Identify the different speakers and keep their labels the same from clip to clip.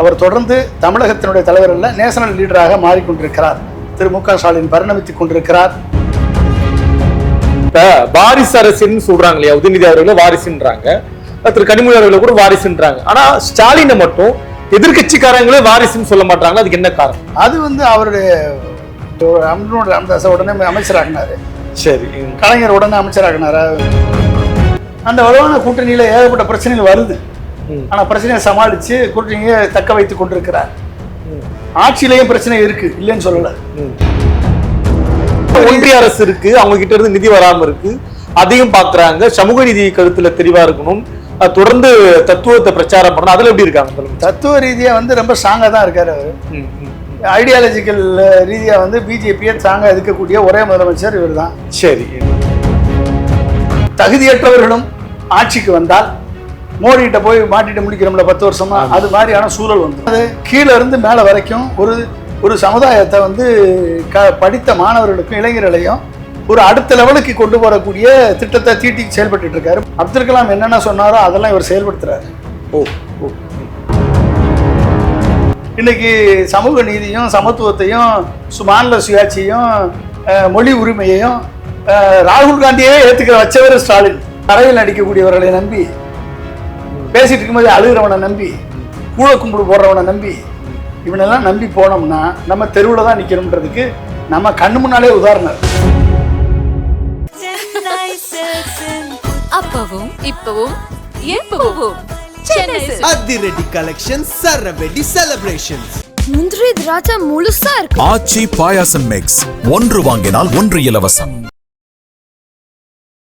Speaker 1: அவர் தொடர்ந்து தமிழகத்தினுடைய தலைவர் அல்ல நேஷனல் லீடராக மாறிக்கொண்டிருக்கிறார். திரு மு க ஸ்டாலின் பரிணமித்துக் கொண்டிருக்கிறார்.
Speaker 2: வாரிசு அரசுன்னு சொல்றாங்க இல்லையா உதயநிதி அவர்களை வாரிசுன்றாங்க. திரு கனிமொழி அவர்களை கூட வாரிசுன்றாங்க. ஆனா ஸ்டாலினை மட்டும் எதிர்க்கட்சிக்காரங்களே வாரிசுன்னு சொல்ல மாட்டாங்க அதுக்கு என்ன காரணம்?
Speaker 1: அது வந்து அவருடைய உடனே அமைச்சராகினாரு.
Speaker 2: சரி.
Speaker 1: கலைஞர் உடனே அமைச்சராகினாரு? அந்த வலுவான கூட்டணியில ஏகப்பட்ட பிரச்சனைகள் வருது.
Speaker 2: ம்.
Speaker 1: ஆனா பிரச்சனையை சமாளிச்சு கூட்டணியை தக்க வைத்துக் கொண்டிருக்கிறார். ஆட்சியிலையும் பிரச்சனை இருக்கு இல்லைன்னு சொல்லல.
Speaker 2: ஒன்றிய அரசு இருக்கு அவங்க கிட்ட இருந்து நிதி வராம இருக்கு. அதையும் பாக்குறாங்க. சமூக நீதி கருத்துல தெளிவா இருக்கணும். தொடர்ந்து தத்துவத்தை பிரச்சாரம் பண்ணணும். அதுல எப்படி இருக்காங்க
Speaker 1: தத்துவ ரீதியா வந்து ரொம்ப ஸ்ட்ராங்கா தான் இருக்காரு அவர். ஐடியாலஜிக்கல் ரீதியா வந்து பிஜேபியை ஸ்ட்ராங்கா இருக்கக்கூடிய ஒரே முதலமைச்சர் இவர்தான்.
Speaker 2: சரி.
Speaker 1: தகுதியற்றவர்களும் ஆட்சிக்கு வந்தால் மோடிகிட்ட போய் மாட்டிட்டு முடிக்கிறோம்ல பத்து வருஷமா? அது மாதிரியான சூழல் வந்து அது கீழே இருந்து மேலே வரைக்கும் ஒரு ஒரு சமுதாயத்தை வந்து க படித்த மாணவர்களுக்கும் இளைஞர்களையும் ஒரு அடுத்த லெவலுக்கு கொண்டு வரக்கூடிய திட்டத்தை தீட்டி செயல்பட்டு இருக்காரு. அப்துல் கலாம் என்னென்ன சொன்னாரோ அதெல்லாம் இவர் செயல்படுத்துறாரு.
Speaker 2: ஓ ஓ.
Speaker 1: இன்னைக்கு சமூக நீதியும் சமத்துவத்தையும் சு- மாநில சுயாட்சியும் மொழி உரிமையையும் ராகுல் காந்தியே ஏத்துக்கிற வச்சவர் ஸ்டாலின். தரையில் அடிக்கக்கூடியவர்களை நம்பி பேசிட்டு இருக்கும்போது அழுகிறவனை நம்பி கூழ கும்பிடு போடுறவனை நம்பி இவனெல்லாம் நம்பி போனோம்னா நம்ம தெருவில் தான் நிற்கணுன்றதுக்கு நம்ம கண்ணு முன்னாலே உதாரணம்.
Speaker 3: அப்பவும் இப்பவும் எப்பவும்.
Speaker 4: அதிரடி கலெக்ஷன் சரவெடி செலிப்ரேஷன்ஸ்
Speaker 5: முந்திரி திராட்சை முழுசா இருக்கு.
Speaker 6: ஆச்சி பாயாசம் மிக்ஸ் ஒன்று வாங்கினால் ஒன்று இலவசம்.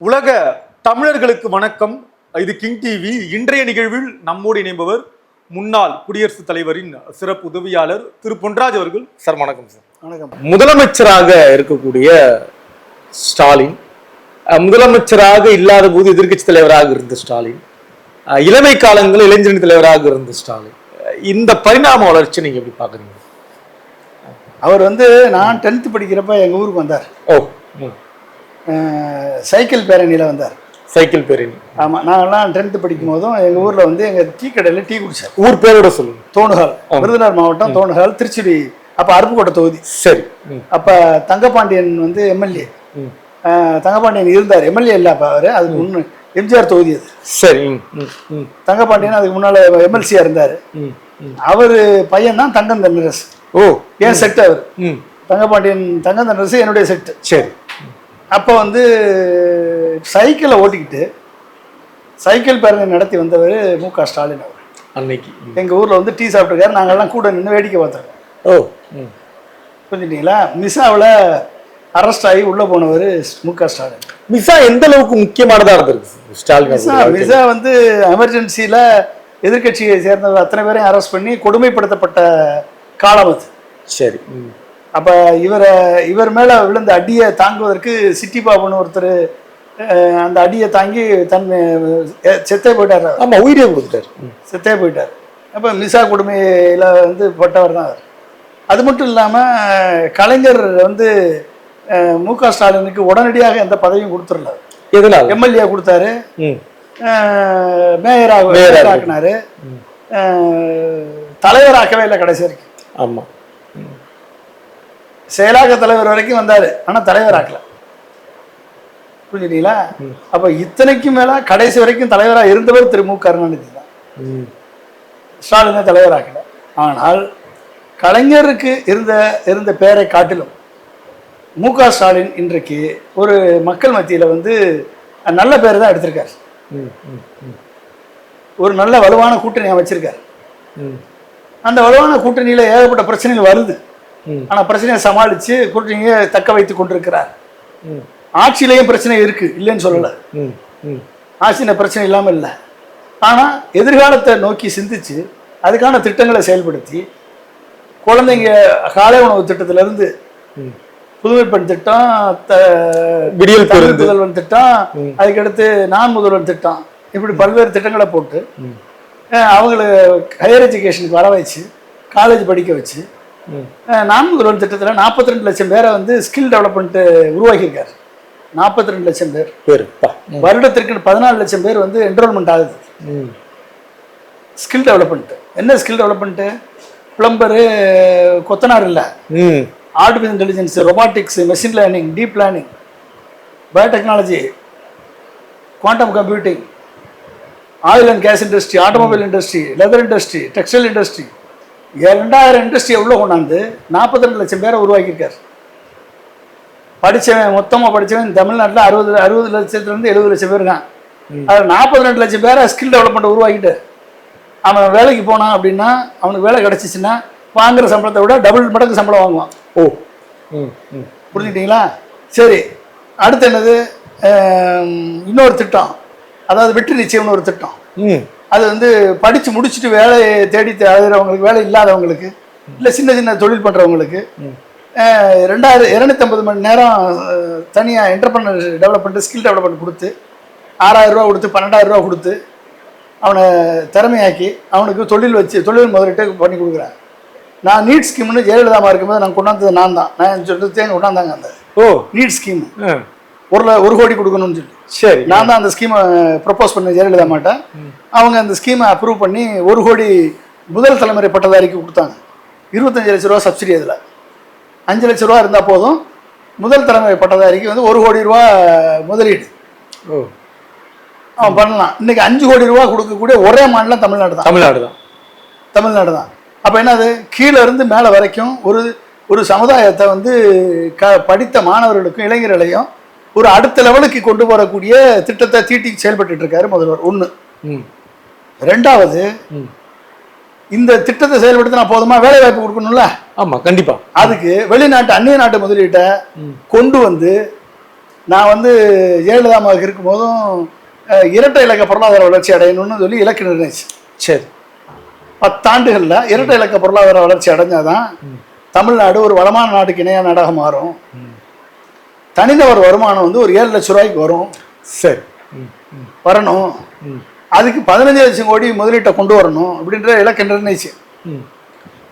Speaker 2: உலக தமிழர்களுக்கு வணக்கம். இது கிங் டிவி. இன்றைய நிகழ்வில் நம்மோடு இணைப்பவர் முன்னாள் குடியரசுத் தலைவரின் சிறப்பு உதவியாளர் திரு பொன்ராஜ் அவர்கள். சார் வணக்கம் சார்.
Speaker 1: வணக்கம்.
Speaker 2: முதலமைச்சராக இருக்கக்கூடிய ஸ்டாலின் முதலமைச்சராக இல்லாத போது எதிர்க்கட்சி தலைவராக இருந்த ஸ்டாலின் இளமை காலங்களில் இளைஞரணி தலைவராக இருந்த ஸ்டாலின். இந்த பரிணாம வளர்ச்சி நீங்க எப்படி பாக்குறீங்க
Speaker 1: அவர் வந்து நான் டென்த்து படிக்கிறப்ப எங்கள் ஊருக்கு வந்தார்.
Speaker 2: ஓ
Speaker 1: சைக்கிள் பேரணியில் வந்தார்.
Speaker 2: சைக்கிள் பேரணி
Speaker 1: ஆமாம் நாங்கள்லாம் டென்த்து படிக்கும் போதும் எங்கள் ஊரில் வந்து எங்கள் டீ கடையில் டீ குடிச்சார்.
Speaker 2: ஊர் பேரோட சொல்லுங்க.
Speaker 1: தோணுகால் விருதுநகர் மாவட்டம் தோணுகால் திருச்சுடி அப்போ அருப்புக்கோட்டை தொகுதி.
Speaker 2: சரி.
Speaker 1: அப்போ தங்கபாண்டியன் வந்து எம்எல்ஏ.
Speaker 2: ம்.
Speaker 1: தங்கபாண்டியன் இருந்தார். எம்எல்ஏ இல்லை அப்போ அவர். அதுக்கு முன்னு எம்ஜிஆர் தொகுதி அது.
Speaker 2: சரி
Speaker 1: தங்கபாண்டியன் அதுக்கு முன்னால் எம்எல்சியாக இருந்தார். அவர் பையன் தான் தங்கம் தென்னரசு
Speaker 2: ஓ.
Speaker 1: என் செட் அவர்.
Speaker 2: ம்.
Speaker 1: தங்கபாண்டியன் தங்கம் தென்னரசு என்னுடைய செட்டு
Speaker 2: சரி.
Speaker 1: அப்போ வந்து சைக்கிளை ஓட்டிக்கிட்டு சைக்கிள் பேரணி நடத்தி வந்தவர் மு க ஸ்டாலின் அவர்.
Speaker 2: அன்னைக்கு.
Speaker 1: எங்கள் ஊரில் வந்து டீ சாப்பிட்டுருக்காரு. நாங்கள்லாம் கூட நின்று வேடிக்கை பார்த்தோம்
Speaker 2: ஓ.
Speaker 1: புரிஞ்சுட்டீங்களா மிஸ்ஸாவில் அரெஸ்ட் ஆகி உள்ளே போனவர் மு க ஸ்டாலின்.
Speaker 2: மிசா எந்த அளவுக்கு முக்கியமானதா இருந்திருக்கு? ஸ்டாலின் அவர்கள்
Speaker 1: மிசா வந்து எமர்ஜென்சியில் எதிர்க்கட்சியை சேர்ந்தவர். அத்தனை பேரையும் அரெஸ்ட் பண்ணி கொடுமைப்படுத்தப்பட்ட காலம் அது.
Speaker 2: சரி.
Speaker 1: அப்போ இவரை இவர் மேலே விழுந்த அடியை தாங்குவதற்கு சிட்டி பாபுன்னு ஒருத்தர் அந்த அடியை தாங்கி தன் செத்தே போயிட்டார் அவர்.
Speaker 2: ஆமா உயிரே கொடுத்துட்டாரு.
Speaker 1: செத்தே போயிட்டார். அப்போ மிசா கொடுமையில் வந்து பட்டவர் தான் அது மட்டும் இல்லாமல் கலைஞர் வந்து மு க ஸ்டாலினுக்கு உடனடியாக எந்த பதவியும் கொடுத்துடல
Speaker 2: எதனால?
Speaker 1: எம்எல்ஏ கொடுத்தாரு. மேயராக
Speaker 2: மேயரா
Speaker 1: மேயராக்கினாரு தலைவராக்கவே இல்லை கடைசி வரைக்கும்.
Speaker 2: ஆமா.
Speaker 1: செயலாக்க தலைவர் வரைக்கும் வந்தார் ஆனால் தலைவராக்கல புரிஞ்சுட்டீங்களா அப்போ இத்தனைக்கும் மேலே கடைசி வரைக்கும் தலைவராக இருந்தவர் திரு மு. கருணாநிதி தான்
Speaker 2: ஸ்டாலின்
Speaker 1: ஸ்டாலினை தலைவராக்கல ஆனால் கலைஞருக்கு இருந்த இருந்த பெயரை காட்டிலும் மு. க. ஸ்டாலின் இன்றைக்கு ஒரு மக்கள் மத்தியில் வந்து நல்ல பேர் தான் எடுத்திருக்கார். ஒரு நல்ல வலுவான கூட்டணி அமைச்சிருக்கார். அந்த வலுவான கூட்டணியில் ஏகப்பட்ட பிரச்சனைகள் வருது. ஆனால் பிரச்சனையை சமாளித்து கூட்டணியை தக்க வைத்து கொண்டிருக்கிறார். ஆட்சியிலையும் பிரச்சனை இருக்கு இல்லைன்னு சொல்லலை. ஆட்சியில் பிரச்சனை இல்லாமல் இல்லை. ஆனால் எதிர்காலத்தை நோக்கி சிந்திச்சு அதுக்கான திட்டங்களை செயல்படுத்தி குழந்தைங்க காலை உணவு திட்டத்திலிருந்து. புதுமை பெண் திட்டம்
Speaker 2: விடியல்.
Speaker 1: முதல்வன் திட்டம் அதுக்கடுத்து நான் முதல்வன் திட்டம் இப்படி பல்வேறு திட்டங்களை போட்டு அவங்கள ஹையர் எஜுகேஷனுக்கு வர வச்சு காலேஜ் படிக்க வச்சு நான் முதல்வன் திட்டத்தில் நாற்பத்தி ரெண்டு லட்சம் பேரை வந்து ஸ்கில் டெவலப்மெண்ட் உருவாக்கியிருக்காரு. நாற்பத்தி ரெண்டு லட்சம் பேர்.
Speaker 2: பேரு.
Speaker 1: வருடத்திற்கு பதினாலு லட்சம் பேர் வந்து என்ரோல்மெண்ட் ஆகுது. ஸ்கில் டெவலப்மெண்ட் என்ன ஸ்கில் டெவலப்மெண்ட்டு பிளம்பரு கொத்தனார் இல்லை. Artificial intelligence robotics machine learning deep learning biotechnology quantum computing oil and gas industry automobile industry leather industry textile industry ரெண்டாயிரம் இண்டஸ்ட்ரியை உள்ள கொண்டாந்து நாற்பத்தி ரெண்டு லட்சம் பேரை உருவாக்கியிருக்காரு. படித்தவன் மொத்தமாக படித்தவன் தமிழ்நாட்டில் அறுபது அறுபது லட்சத்துலேருந்து எழுபது லட்சம் பேர் இருக்கான் அதில் நாற்பத்தி ரெண்டு லட்சம் பேரை ஸ்கில் டெவலப்மெண்ட் உருவாக்கிட்டு அவன் வேலைக்கு போனான் அப்படின்னா அவனுக்கு வேலை கிடச்சிச்சின்னா வாங்குற சம்பளத்தை விட டபுள் மடங்கு சம்பளம் வாங்குவான்.
Speaker 2: ஓ.
Speaker 1: புரிஞ்சுக்கிட்டீங்களா? சரி. அடுத்து என்னது? இன்னொரு திட்டம். அதாவது வெற்றி நிச்சயம்னு ஒரு திட்டம்.
Speaker 2: ம்.
Speaker 1: அது வந்து படித்து முடிச்சுட்டு வேலையை தேடி அழுகிறவங்களுக்கு வேலை இல்லாதவங்களுக்கு இல்லை சின்ன சின்ன தொழில் பண்ணுறவங்களுக்கு ரெண்டாயிரம் இரநூத்தம்பது மணி நேரம் தனியாக என்டர்பிரனர் டெவலப்மெண்ட் ஸ்கில் டெவலப்மெண்ட் கொடுத்து ஆறாயிரம் ரூபா கொடுத்து பன்னெண்டாயிரம் ரூபா கொடுத்து அவனை திறமையாக்கி அவனுக்கு தொழில் வச்சு தொழில் முதலீட்டு பண்ணி கொடுக்குறேன் நான் நீட் ஸ்கீம்னு ஜெயலலிதாமா இருக்கும்போது நான் கொண்டாந்தது நான் தான். நான் சொல்லிட்டு தேங்க கொண்டாந்தாங்க அந்த
Speaker 2: ஓ.
Speaker 1: நீட் ஸ்கீம் ஒரு ஒரு கோடி கொடுக்கணும்னு சொல்லி.
Speaker 2: சரி.
Speaker 1: நான் தான் அந்த ஸ்கீமை ப்ரப்போஸ் பண்ண ஜெயலலிதா மாட்டேன் அவங்க அந்த ஸ்கீமை அப்ரூவ் பண்ணி ஒரு கோடி முதல் தலைமுறை பட்டதாரிக்கு கொடுத்தாங்க. இருபத்தஞ்சு லட்ச ரூபா சப்சிடி அதில். அஞ்சு லட்ச ரூபா இருந்தால் போதும். முதல் தலைமுறை பட்டதாரிக்கு வந்து ஒரு கோடி ரூபா முதலீடு.
Speaker 2: ஓ.
Speaker 1: அவன் பண்ணலாம். இன்னைக்கு அஞ்சு கோடி ரூபா கொடுக்கக்கூடிய ஒரே மாநிலம் தமிழ்நாடு தான்.
Speaker 2: தமிழ்நாடு தான்.
Speaker 1: தமிழ்நாடு தான். அப்போ என்னது? கீழே இருந்து மேலே வரைக்கும் ஒரு ஒரு சமுதாயத்தை வந்து க படித்த மாணவர்களுக்கும் இளைஞர்களையும் ஒரு அடுத்த லெவலுக்கு கொண்டு வரக்கூடிய திட்டத்தை தீட்டி செயல்பட்டு இருக்காரு முதல்வர். ஒன்று
Speaker 2: ம்.
Speaker 1: ரெண்டாவது இந்த திட்டத்தை செயல்படுத்தினா போதுமா? வேலை வாய்ப்பு கொடுக்கணும்ல?
Speaker 2: ஆமா கண்டிப்பா.
Speaker 1: அதுக்கு வெளிநாட்டு அந்நிய நாட்டு முதலீட்டை கொண்டு வந்து நான் வந்து ஜெயலலிதாமாவுக்கு இருக்கும்போதும் அஹ், இரட்டை இலக்க பொருளாதார வளர்ச்சி அடையணும்னு சொல்லி இலக்கு நிர்ணயிச்சு.
Speaker 2: சரி.
Speaker 1: பத்தாண்டுகளில் இரட்டை இலக்க பொருளாதார வளர்ச்சி அடைஞ்சாதான் தமிழ்நாடு ஒரு வளமான நாட்டுக்கு இணையாக நாடாக மாறும். தனிநபர் வருமானம் வந்து ஒரு ஏழு லட்ச ரூபாய்க்கு வரும்.
Speaker 2: சரி.
Speaker 1: வரணும். அதுக்கு பதினஞ்சு லட்சம் கோடி முதலீட்டை கொண்டு வரணும் அப்படின்ற இலக்கை நிர்ணயிச்சு.
Speaker 2: ம்.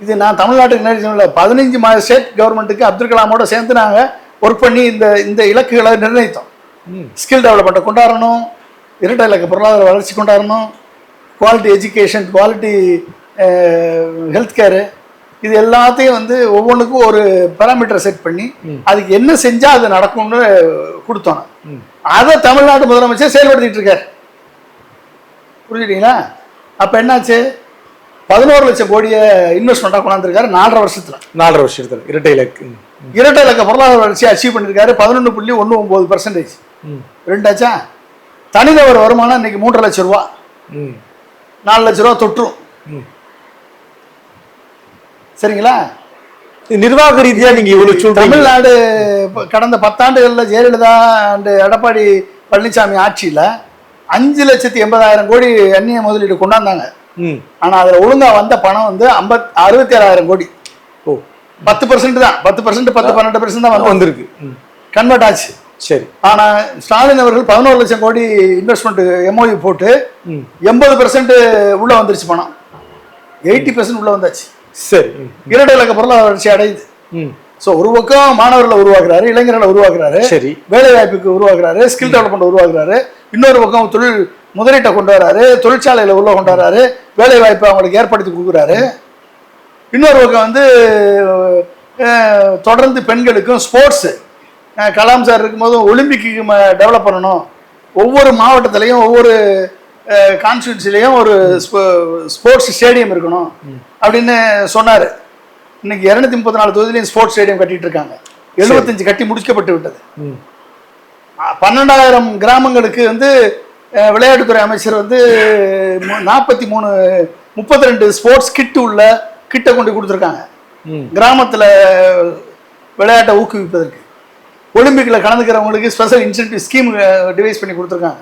Speaker 1: இது நான் தமிழ்நாட்டுக்கு நிர்ணயிச்சோம்ல பதினஞ்சு மா ஸ்டேட் கவர்மெண்ட்டுக்கு அப்துல் கலாமோட சேர்ந்து நாங்கள் ஒர்க் பண்ணி இந்த இந்த இலக்குகளை நிர்ணயித்தோம். ஸ்கில் டெவலப்மெண்ட்டை கொண்டாடணும் இரட்டை இலக்க பொருளாதார வளர்ச்சி கொண்டாடணும் quality education quality health care இது எல்லாத்தையும் வந்து ஒவ்வொன்றுக்கும் ஒரு பேராமீட்டர் செட் பண்ணி அதுக்கு என்ன செஞ்சால் அது நடக்கும்னு கொடுத்தோம். அதை தமிழ்நாடு முதலமைச்சர் செயல்படுத்திட்டு இருக்கார். புரிஞ்சுட்டீங்களா? அப்போ என்னாச்சு? பதினோரு லட்சம் கோடியை இன்வெஸ்ட்மெண்ட்டாக கொண்டாந்துருக்காரு நாலரை வருஷத்தில்.
Speaker 2: நாலரை வருஷத்துல இரட்டை இலக்கு.
Speaker 1: இரட்டை இலக்க பொருளாதார வளர்ச்சி அச்சீவ் பண்ணியிருக்காரு பதினொன்று புள்ளி ஒன்று ஒம்பது பர்சன்டேஜ்
Speaker 2: ம்.
Speaker 1: ரெண்டாச்சா தனிநபர் வருமானம் இன்னைக்கு மூன்றரை லட்ச ரூபா.
Speaker 2: ம்.
Speaker 1: நாலு லட்ச ரூபா தொற்றும்.
Speaker 2: ம்.
Speaker 1: சரிங்களா?
Speaker 2: நிர்வாக ரீதியா நீங்க இவ்வளவு சொல்றீங்க.
Speaker 1: தமிழ்நாடு கடந்த பத்தாண்டுகளில் ஜெயலலிதா அண்ட் எடப்பாடி பழனிசாமி ஆட்சியில் அஞ்சு லட்சத்தி எண்பதாயிரம் கோடி அந்நிய முதலீடு கொண்டாந்தாங்க.
Speaker 2: ம்.
Speaker 1: ஆனால் அதில் ஒழுங்கா வந்த பணம் வந்து ஐம்பத் அறுபத்தி ஏழாயிரம் கோடி.
Speaker 2: ஓ.
Speaker 1: பத்து பர்சன்ட் தான். பத்து பர்சன்ட் பத்து பன்னெண்டு பர்சன்ட் தான் வந்து
Speaker 2: வந்திருக்கு.
Speaker 1: கன்வெர்ட் ஆச்சு.
Speaker 2: சரி.
Speaker 1: ஆனால் ஸ்டாலின் அவர்கள் பதினோரு லட்சம் கோடி இன்வெஸ்ட்மெண்ட் எம்ஓயு போட்டு எண்பது பர்சன்ட் உள்ள வந்துருச்சு பணம். எயிட்டி பர்சன்ட் உள்ள வந்தாச்சு.
Speaker 2: சரி.
Speaker 1: இரட்டை இலக்க பொருளாதார வளர்ச்சி அடையுது.
Speaker 2: ம்.
Speaker 1: ஸோ ஒரு பக்கம் மாணவர்களை உருவாக்குறாரு இளைஞர்களை உருவாக்குறாரு
Speaker 2: சரி.
Speaker 1: வேலை வாய்ப்புக்கு உருவாக்குறாரு ஸ்கில் டெவலப்மெண்ட் உருவாக்குறாரு இன்னொரு பக்கம் தொழில் முதலீட்டை கொண்டு வராரு தொழிற்சாலையில உள்ள கொண்டு வராரு வேலை வாய்ப்பை அவங்களுக்கு ஏற்படுத்தி கொடுக்குறாரு. இன்னொரு பக்கம் வந்து தொடர்ந்து பெண்களுக்கும் ஸ்போர்ட்ஸு கலாம் சார் இருக்கும்போது ஒலிம்பிக்கு டெவலப் பண்ணணும். ஒவ்வொரு மாவட்டத்திலையும் ஒவ்வொரு கான்ஸ்டியூன்சிலையும் ஒரு ஸ்போர்ட்ஸ் ஸ்டேடியம் இருக்கணும் அப்படின்னு சொன்னார். இன்னைக்கு இரநூத்தி முப்பத்தி நாலு தொகுதியிலையும் ஸ்போர்ட்ஸ் ஸ்டேடியம் கட்டிட்டு இருக்காங்க. எழுபத்தஞ்சு கட்டி முடிக்கப்பட்டு விட்டது. பன்னெண்டாயிரம் கிராமங்களுக்கு வந்து விளையாட்டுத்துறை அமைச்சர் வந்து நாற்பத்தி மூணு முப்பத்தி ரெண்டு ஸ்போர்ட்ஸ் கிட் உள்ள கிட்டை கொண்டு கொடுத்துருக்காங்க. கிராமத்தில் விளையாட்டை ஊக்குவிப்பதற்கு. ஒலிம்பிக்கில் கலந்துக்கிறவங்களுக்கு ஸ்பெஷல் இன்சென்டிவ் ஸ்கீம் டிவைஸ் பண்ணி கொடுத்துருக்காங்க.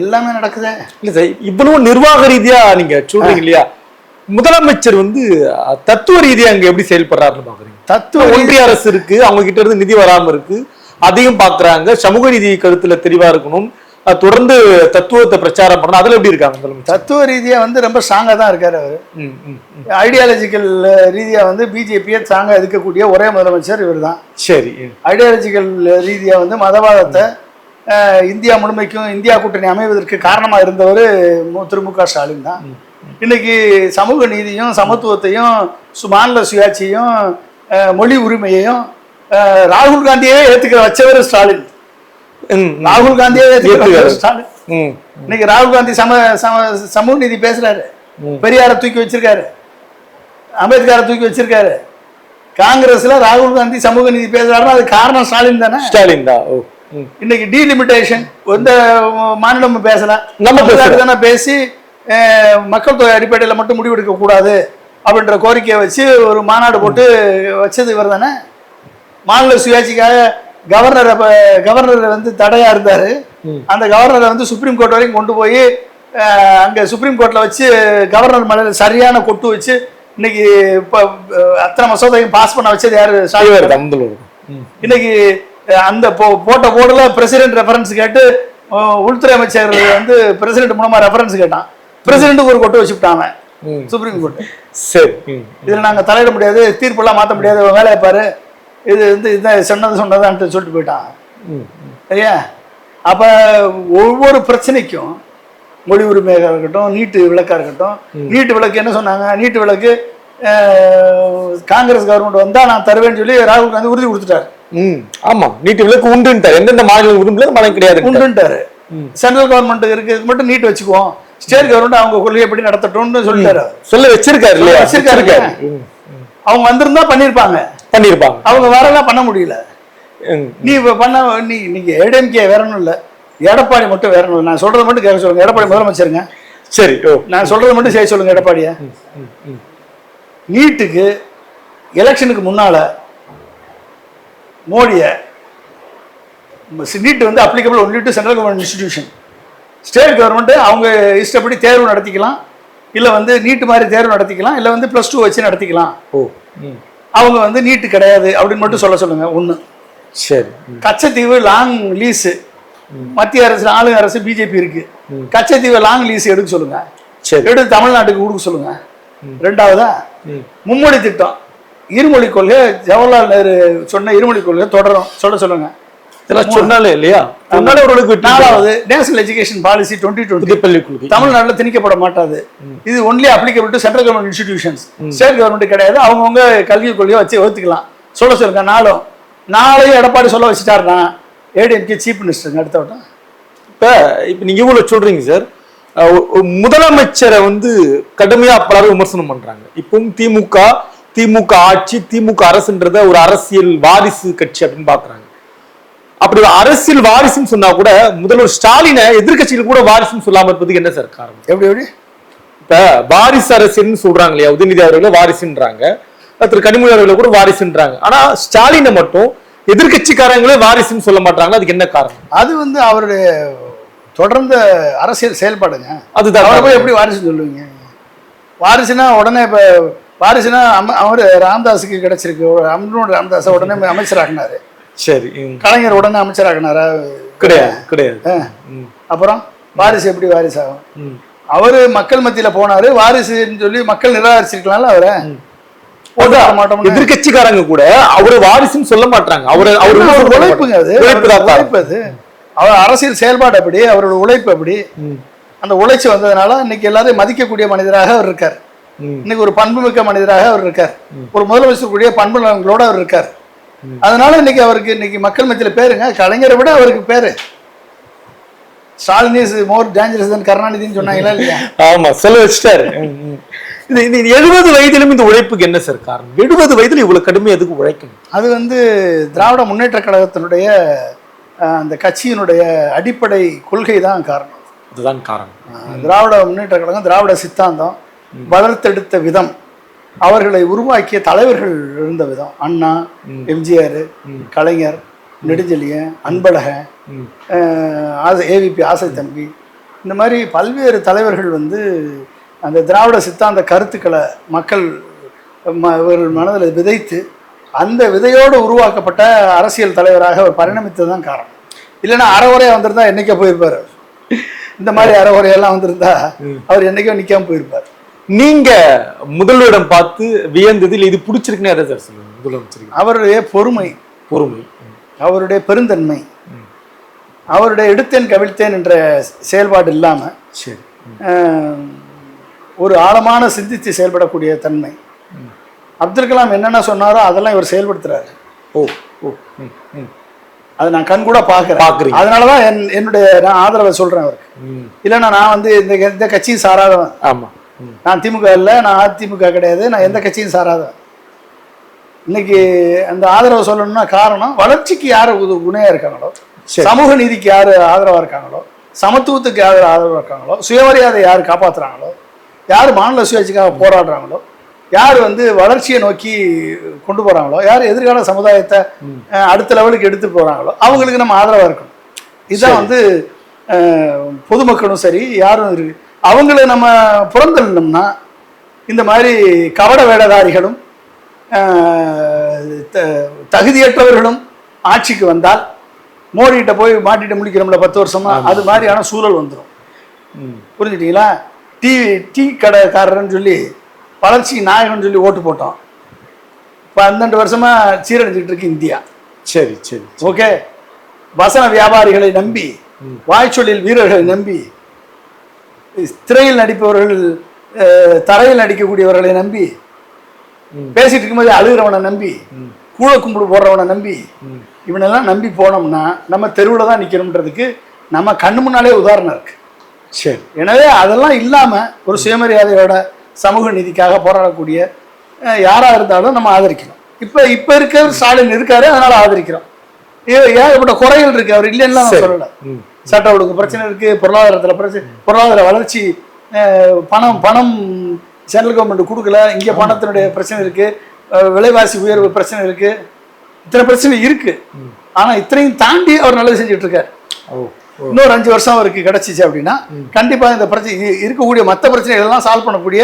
Speaker 1: எல்லாமே நடக்குதே.
Speaker 2: இல்ல சார் இவ்வளவு நிர்வாக ரீதியா நீங்க சொல்றீங்க இல்லையா? முதலமைச்சர் வந்து தத்துவ ரீதியா அங்க எப்படி செயல்படுறாருன்னு பாக்குறீங்க?
Speaker 1: தத்துவ
Speaker 2: ஒன்றிய அரசு இருக்கு அவங்க கிட்ட இருந்து நிதி வராம இருக்கு அதையும் பாக்குறாங்க. சமூக நீதி கருத்துல தெளிவா இருக்கணும். தொடர்ந்து தத்துவத்தை பிரச்சாரம் பண்ணணும் அதுல எப்படி இருக்காங்க முதலமைச்சர்
Speaker 1: தத்துவ ரீதியாக வந்து ரொம்ப ஸ்ட்ராங்காக தான் இருக்கார் அவர். ஐடியாலஜிக்கல் ரீதியாக வந்து பிஜேபியை ஸ்ட்ராங்காக எதிர்க்கக்கூடிய ஒரே முதலமைச்சர் இவர் தான்
Speaker 2: சரி.
Speaker 1: ஐடியாலஜிக்கல் ரீதியாக வந்து மதவாதத்தை இந்தியா முழுமைக்கும் இந்தியா கூட்டணி அமைவதற்கு காரணமாக இருந்தவர் திரு மு க ஸ்டாலின் தான் இன்னைக்கு சமூக நீதியும் சமத்துவத்தையும் சு- மாநில சுயாட்சியும் மொழி உரிமையையும் ராகுல் காந்தியே ஏத்துக்கிற வச்சவர் ஸ்டாலின். ராகுல் காந்தியே இன்னைக்கு ராகுல் காந்தி சம சம- சமூக நீதி பேசுறாரு. பெரியாரை தூக்கி வச்சிருக்காரு. அம்பேத்கரை தூக்கி வச்சிருக்காரு. காங்கிரஸ்ல ராகுல் காந்தி சமூக நீதி பேசுறாருன்னா அது காரணம் ஸ்டாலின் தானே?
Speaker 2: ஸ்டாலின் தான்.
Speaker 1: இன்னைக்கு டீலிமிட்டேஷன் எந்த மாநிலமும் பேசல.
Speaker 2: நம்ம
Speaker 1: தானே பேசி மக்கள் தொகை அடிப்படையில் மட்டும் முடிவெடுக்க கூடாது அப்படின்ற கோரிக்கையை வச்சு ஒரு மாநாடு போட்டு வச்சது இவர் தானே மாநில சுயாட்சிக்காக கவர்னர் கவர்னர் வந்து தடையா இருந்தாரு. அந்த கவர்னரை வந்து சுப்ரீம் கோர்ட் வரைக்கும் கொண்டு போய் அங்க சுப்ரீம் கோர்ட்ல வச்சு கவர்னர் மேல சரியான கொட்டு வச்சு இன்னைக்கு இப்போ அத்தனை மசோதையும் பாஸ் பண்ண வச்சது யாரு?
Speaker 2: முதல்வர் ம்.
Speaker 1: இன்னைக்கு அந்த போ- போட்ட போர்டுல பிரசிடென்ட் ரெஃபரன்ஸ் கேட்டு உள்துறை அமைச்சர் வந்து பிரசிடென்ட் மூலமா ரெஃபரன்ஸ் கேட்டான். பிரசிடென்ட்டுக்கு ஒரு கொட்டு வச்சுட்டாங்க. சுப்ரீம் கோர்ட்
Speaker 2: சரி.
Speaker 1: இதுல நாங்க தலையிட முடியாது தீர்ப்பெல்லாம் மாத்த முடியாது வேலையை பாரு. இது வந்து இதான் சொன்னது சொன்னதான்ட்டு சொல்லிட்டு போயிட்டான். சரியா? அப்ப ஒவ்வொரு பிரச்சனைக்கும் மொழி உரிமையாக இருக்கட்டும் நீட்டு விளக்கா இருக்கட்டும் நீட்டு விளக்கு என்ன சொன்னாங்க? நீட்டு விளக்கு காங்கிரஸ் கவர்மெண்ட் வந்தா நான் தருவேன்னு சொல்லி ராகுல் காந்தி உறுதி கொடுத்துட்டாரு.
Speaker 2: ம். ஆமா. நீட்டு விலக்கு உண்டுன்ட்டார். எந்தெந்த மாநிலம் விரும்பல மாநிலம் கிடையாது
Speaker 1: உண்டுன்ட்டாரு. சென்ட்ரல் கவர்மெண்ட் இருக்கு மட்டும் நீட் வச்சுக்குவோம். ஸ்டேட் கவர்மெண்ட் அவங்க கொள்கைப்படி நடத்தட்டும்னு சொல்லிட்டாரு.
Speaker 2: சொல்ல வச்சிருக்காரு இல்லையா?
Speaker 1: வச்சிருக்காரு. அவங்க வந்திருந்தா பண்ணிருப்பாங்க
Speaker 2: பண்ணிருப்பாங்க.
Speaker 1: அவங்க வரலாம் பண்ண முடியல. நீ இப்ப பண்ண நீ நீங்க ஏடிஎம்கே வேற ஒன்றும் இல்லை. எடப்பாடி மட்டும் வேற ஒன்றும் நான் சொல்றதை மட்டும் கேட்க சொல்லுங்க. எடப்பாடி முதலமைச்சருங்க.
Speaker 2: சரி
Speaker 1: நான் சொல்றதை மட்டும் செய்ய சொல்லுங்க எடப்பாடிய. நீட்டுக்கு எலெக்ஷனுக்கு முன்னால மோடிய நீட் வந்து applicable only to central government institution state government அவங்க இஷ்டப்படி தேர்வு நடத்திக்கலாம். இல்லை வந்து நீட் மாதிரி தேர்வு நடத்திக்கலாம். இல்லை வந்து ப்ளஸ் டூ வச்சு நடத்திக்கலாம்.
Speaker 2: ஓ.
Speaker 1: அவங்க வந்து நீட்டு கிடையாது அப்படின்னு மட்டும் சொல்ல சொல்லுங்க ஒன்று
Speaker 2: சரி.
Speaker 1: கச்சத்தீவு லாங் லீஸு மத்திய அரசு ஆளுங்க அரசு பிஜேபி இருக்கு. கச்சத்தீவு லாங் லீஸ் எடுக்க சொல்லுங்க.
Speaker 2: சரி.
Speaker 1: எடுத்து தமிழ்நாட்டுக்கு கொடுக்க சொல்லுங்க. ரெண்டாவதா. மும்மொழி திட்டம். இருமொழி கொள்கை ஜவஹர்லால் நேரு சொன்ன இருமொழி கொள்கை தொடரும். சொல்ல சொல்லுங்க.
Speaker 2: இதெல்லாம் சொன்னாலே இல்லையா? சொன்னாலே ஓரளவுக்கு வெற்றி
Speaker 1: நாலாவது national education policy twenty twenty
Speaker 2: கொள்கை
Speaker 1: தமிழ்நாட்டில் திணிக்கப்பட மாட்டாது. இது only applicable to central government institutions state government கிடையாது. அவங்கவுங்க கல்வி கொள்கையை வச்சு ஒத்துக்கலாம் சொல்ல சொல்லுங்க நாளும். நாளையும் எடப்பாடி சொல்ல வச்சுட்டாருன்னா ஏடிஎம்கே சீஃப் மினிஸ்டருங்க அடுத்த வட்டம்.
Speaker 2: இப்ப இப்ப நீங்க இவ்வளவு சொல்றீங்க சார் ஒரு- ஒரு முதலமைச்சரை வந்து கடுமையா பலரும் விமர்சனம் பண்றாங்க. இப்பவும் திமுக திமுக ஆட்சி திமுக அரசுன்றத ஒரு அரசியல் வாரிசு கட்சி அப்படின்னு பாக்குறாங்க. அப்படி ஒரு அரசியல் வாரிசுன்னு சொன்னா கூட முதல்வர் ஸ்டாலினை எதிர்க்கட்சிகள் கூட வாரிசுன்னு சொல்லாம இருப்பதுக்கு என்ன சார் காரணம்?
Speaker 1: எப்படி எப்படி?
Speaker 2: இப்ப வாரிசு அரசியல்னு சொல்றாங்க இல்லையா? உதயநிதி அவர்களை வாரிசுன்றாங்க. திரு கனிமொழி அவர்களை கூட வாரிசுன்றாங்க. ஆனா ஸ்டாலினை மட்டும் எதிர்க்கட்சிக்காரங்களே வாரிசுன்னு சொல்ல மாட்டாங்களா? அதுக்கு என்ன காரணம்?
Speaker 1: அது வந்து அவருடைய தொடர்ந்த அரசியல் செயல்பாடுங்க.
Speaker 2: அதுதான்
Speaker 1: அவரை போய். எப்படி வாரிசு சொல்லுவீங்க? வாரிசுனா உடனே இப்போ வாரிசுனா அம அவர் ராமதாஸுக்கு கிடைச்சிருக்கு. அம்னோட ராமதாஸை உடனே அமைச்சராக்குனாரு.
Speaker 2: சரி.
Speaker 1: கலைஞர் உடனே அமைச்சராக்குனாரா
Speaker 2: கிடையாது கிடையாது.
Speaker 1: அப்புறம் வாரிசு எப்படி வாரிசு ஆகும். அவரு மக்கள் மத்தியில போனாரு வாரிசுன்னு சொல்லி மக்கள் நிராகரிச்சிருக்கலாம்ல அவரை.
Speaker 2: எதிர்க்கட்சிக்காரங்க கூட அவரை வாரிசுன்னு சொல்ல மாட்டாங்க அவரை பண்ண
Speaker 1: உழைப்புங்க அது.
Speaker 2: உழைப்பு
Speaker 1: அது. அவர் அரசியல் செயல்பாடு அப்படி அவரோட உழைப்பு அப்படி. அந்த உழைச்சி வந்ததுனால இன்னைக்கு எல்லாரையும் மதிக்கக்கூடிய மனிதராக அவர் இருக்கார். இன்னைக்கு ஒரு பண்புமிக்க மனிதராக அவர் இருக்கார். ஒரு முதலமைச்சர் கூடிய பண்பு நலன்களோட அவர் இருக்கார். அதனால இன்னைக்கு அவருக்கு இன்னைக்கு மக்கள் மத்தியில பேருங்க. கலைஞரை விட அவருக்கு பேரு. Stalin is more dangerous than கருணாநிதினு சொன்னாங்களா இல்லையா?
Speaker 2: ஆமா சொல்ல வச்சுட்டாரு. இது இது எழுபது வயதிலும் இந்த உழைப்புக்கு என்ன சார் காரணம்? எழுபது வயதுல இவ்வளவு கடுமையா எதுக்கு உழைக்கணும்?
Speaker 1: அது வந்து திராவிட முன்னேற்ற கழகத்தினுடைய அந்த கட்சியினுடைய அடிப்படை கொள்கை தான் காரணம்.
Speaker 2: அதுதான் காரணம்.
Speaker 1: திராவிட முன்னேற்ற கழகம் திராவிட சித்தாந்தம் வளர்த்தெடுத்த விதம். அவர்களை உருவாக்கிய தலைவர்கள் இருந்த விதம் அண்ணா எம்ஜிஆர் கலைஞர் நெடுஞ்செழியன் அன்பழகன்
Speaker 2: ம்.
Speaker 1: ஏவிபி ஆசை தம்பி. இந்த மாதிரி பல்வேறு தலைவர்கள் வந்து அந்த திராவிட சித்தாந்த கருத்துக்களை மக்கள் இவர்கள் மனதில் விதைத்து அந்த விதையோடு உருவாக்கப்பட்ட அரசியல் தலைவராக அவர் பரிணமித்தது தான் காரணம். இல்லைன்னா அறகுறையாக வந்திருந்தா என்னைக்கோ போயிருப்பார். இந்த மாதிரி அறகுறையெல்லாம் வந்திருந்தா அவர் என்னைக்கோ நிற்காம போயிருப்பார்.
Speaker 2: நீங்க முதல்வரிடம் பார்த்து வியந்ததில் இது பிடிச்சிருக்குன்னு சார் சொல்லுங்க? முதலமைச்சருக்கு.
Speaker 1: அவருடைய பொறுமை.
Speaker 2: பொறுமை.
Speaker 1: அவருடைய பெருந்தன்மை. அவருடைய எடுத்தேன் கவிழ்த்தேன் என்ற செயல்பாடு இல்லாமல்
Speaker 2: சரி.
Speaker 1: ஒரு ஆழமான சிந்தித்து செயல்படக்கூடிய தன்மை. அப்துல் கலாம் என்னென்ன சொன்னாரோ அதெல்லாம் இவர் செயல்படுத்துறாரு.
Speaker 2: ஓ ஓ
Speaker 1: அதை நான் கண் கூட பார்க்குறேன்.
Speaker 2: பார்க்கறீங்க.
Speaker 1: அதனால தான் என் என்னுடைய நான் ஆதரவை சொல்கிறேன் அவருக்கு. இல்லைன்னா நான் வந்து இந்த எந்த கட்சியும் சாராதவன்.
Speaker 2: ஆமா. ம்,
Speaker 1: நான் திமுக இல்லை நான் அதிமுக கிடையாது நான் எந்த கட்சியும் சாராதவன் இன்னைக்கு அந்த ஆதரவை சொல்லணும்னா காரணம் வளர்ச்சிக்கு யார் துணையா இருக்காங்களோ. சமூக நீதிக்கு யார் ஆதரவா இருக்காங்களோ? சமத்துவத்துக்கு யார் ஆதரவா இருக்காங்களோ? சுயமரியாதை யார் காப்பாத்துறாங்களோ? யார் மாநில சுயாட்சிக்காக போராடுறாங்களோ? யார் வந்து வளர்ச்சியை நோக்கி கொண்டு போறாங்களோ? யார் எதிர்கால சமுதாயத்தை அடுத்த லெவலுக்கு எடுத்து போறாங்களோ? அவங்களுக்கு நம்ம ஆதரவா இருக்கணும். இதுதான் வந்து பொதுமக்களும் சரி யாரும் இருக்கு அவங்கள நம்ம புறந்தள்ளணும்னா இந்த மாதிரி கவட வேடதாரிகளும் தகுதியற்றவர்களும் ஆட்சிக்கு வந்தால் மோடிகிட்ட போய் மாட்டிட்டு முடிக்கிறோம்ல பத்து வருஷமா அது மாதிரியான சூழல் வந்துடும். புரிஞ்சுட்டீங்களா? டீ டீ கடைக்காரர்னு சொல்லி வளர்ச்சி நாயகன் சொல்லி ஓட்டு போட்டோம். பன்னெண்டு வருஷமா சீரழிஞ்சிட்டு இருக்கு இந்தியா.
Speaker 2: சரி சரி
Speaker 1: ஓகே? வசன வியாபாரிகளை நம்பி வாய்ச்சொல்லில் வீரர்களை நம்பி திரையில் நடிப்பவர்கள் தரையில் நடிக்கக்கூடியவர்களை நம்பி பேசிட்டு இருக்கும்போது அழுகிறவனை நம்பி கூழ கும்பிடு போடுறவனை நம்பி இவனெல்லாம் நம்பி போனோம்னா நம்ம தெருவில் தான் நிற்கணுன்றதுக்கு நம்ம கண்ணு முன்னாலே உதாரணம் இருக்கு.
Speaker 2: சரி.
Speaker 1: எனவே அதெல்லாம் இல்லாம ஒரு சுயமரியாதையோட சமூக நீதிக்காக போராடக்கூடிய அஹ், யாரா இருந்தாலும் நம்ம ஆதரிக்கணும். இப்ப இப்ப இருக்க ஸ்டாலின் இருக்காரு அதனால ஆதரிக்கிறோம். ஏகப்பட்ட குறைகள் இருக்கு அவர் இல்லைன்னு. சொல்லல. சட்ட ஒழுங்கு பிரச்சனை இருக்கு பொருளாதாரத்துல பிரச்சனை பொருளாதார வளர்ச்சி பணம் பணம் சென்ட்ரல் கவர்மெண்ட் கொடுக்கல இங்க பணத்தினுடைய பிரச்சனை இருக்கு விலைவாசி உயர்வு பிரச்சனை இருக்கு இத்தனை பிரச்சனை இருக்கு. ஆனா இத்தனையும் தாண்டி அவர் நல்லது செஞ்சுட்டு இருக்காரு. இன்னொரு அஞ்சு வருஷம் அவருக்கு கிடைச்சிச்சு அப்படின்னா கண்டிப்பா இந்த பிரச்சனை இருக்கக்கூடிய மற்ற பிரச்சனைகள் எல்லாம் சால்வ் பண்ணக்கூடிய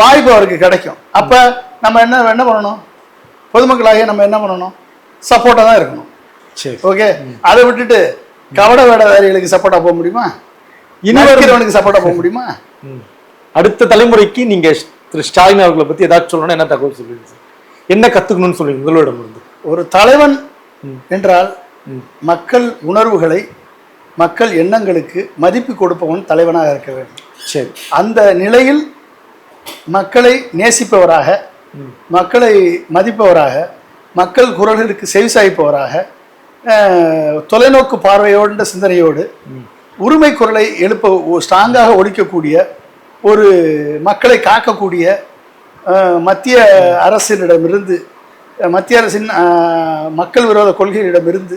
Speaker 1: வாய்ப்பு அவருக்கு கிடைக்கும். அப்ப நம்ம என்ன என்ன பண்ணணும்? பொதுமக்களாகிய நம்ம என்ன பண்ணணும்? சப்போர்ட்டா தான் இருக்கணும்.
Speaker 2: சரி.
Speaker 1: ஓகே அதை விட்டுட்டு கவட வேடதாரிகளுக்கு சப்போர்ட்டா போக முடியுமா?
Speaker 2: இனி வரும்
Speaker 1: இனிவரவனுக்கு சப்போர்ட்டா போக முடியுமா.
Speaker 2: அடுத்த தலைமுறைக்கு நீங்க திரு ஸ்டாலின் அவர்களை பத்தி ஏதாச்சும் சொல்லணும்னா என்ன தகவல் சொல்லுவீங்க என்ன கத்துக்கணும்னு சொல்லுவீங்க உங்களிடம் இருந்து.
Speaker 1: ஒரு தலைவன் என்றால் மக்கள் உணர்வுகளை மக்கள் எண்ணங்களுக்கு மதிப்பு கொடுப்பவன் தலைவனாக இருக்க வேண்டும்.
Speaker 2: சரி.
Speaker 1: அந்த நிலையில் மக்களை நேசிப்பவராக மக்களை மதிப்பவராக மக்கள் குரல்களுக்கு செவிசாய்ப்பவராக தொலைநோக்கு பார்வையோட சிந்தனையோடு உரிமை குரலை எழுப்ப ஸ்ட்ராங்காக ஒழிக்கக்கூடிய ஒரு மக்களை காக்கக்கூடிய மத்திய அரசினிடமிருந்து மத்திய அரசின் மக்கள் விரோத கொள்கையிடமிருந்து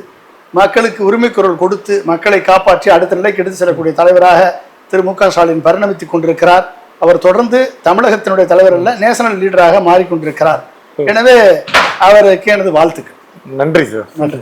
Speaker 1: மக்களுக்கு உரிமை குரல் கொடுத்து மக்களை காப்பாற்றி அடுத்த நிலைக்கு எடுத்து செல்லக்கூடிய தலைவராக திரு மு க ஸ்டாலின் பரிணமித்துக் கொண்டிருக்கிறார். அவர் தொடர்ந்து தமிழகத்தினுடைய தலைவர் அல்ல நேஷனல் லீடராக மாறிக்கொண்டிருக்கிறார். எனவே அவருக்கு எனது வாழ்த்துக்கள்.
Speaker 2: நன்றி சார்.
Speaker 1: நன்றி.